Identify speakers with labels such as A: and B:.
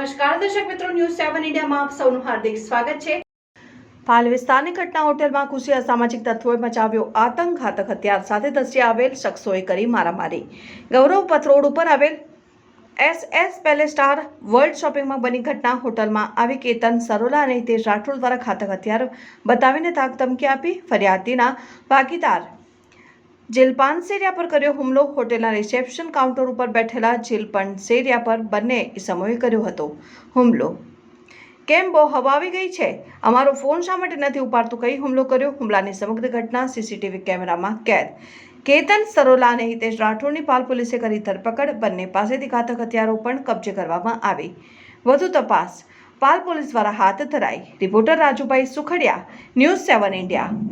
A: News સેવન ઇન્ડિયામાં આપ સૌનું હાર્દિક સ્વાગત છે.
B: પાલ વિસ્તારની ઘટના હોટેલમાં ઘૂસ્યા અસામાજિક તત્વોએ મચાવ્યો આતંક, ઘાતક હથિયાર સાથે ધસી આવેલ શખ્સોએ કરી મારામારી. ગૌરવ પથ રોડ ઉપર આવેલ S S palace star world શોપિંગમાં બની ઘટના હોટલમાં આવી કેતન સરોલા અને હિતેશ રાઠોડ દ્વારા ઘાતક હથિયાર બતાવીને તાક ધમકી આપી ફરિયાદીના ભાગીદાર જીલપાન પાનસેરિયા પર કર્યો હુમલો. હોટેલના રિસેપ્શન કાઉન્ટર ઉપર બેઠેલા જેલ પાનસેરિયા પર બંને ઇસમોએ કર્યો હતો હુમલો. કેમ બહુ હવા આવી ગઈ છે? અમારો ફોન શા માટે નથી ઉપાડતું? કઈ હુમલો કર્યો? હુમલાની સમગ્ર ઘટના સીસીટીવી કેમેરામાં કેદ. કેતન સરોલા અને હિતેશ રાઠોડની પાલ પોલીસે કરી ધરપકડ. બંને પાસેથી ઘાતક હથિયારો પણ કબજે કરવામાં આવી. વધુ તપાસ. પાલ પોલીસ દ્વારા હાથ ધરાઈ. Reporter Rajubhai Sukhadiya, news seven India.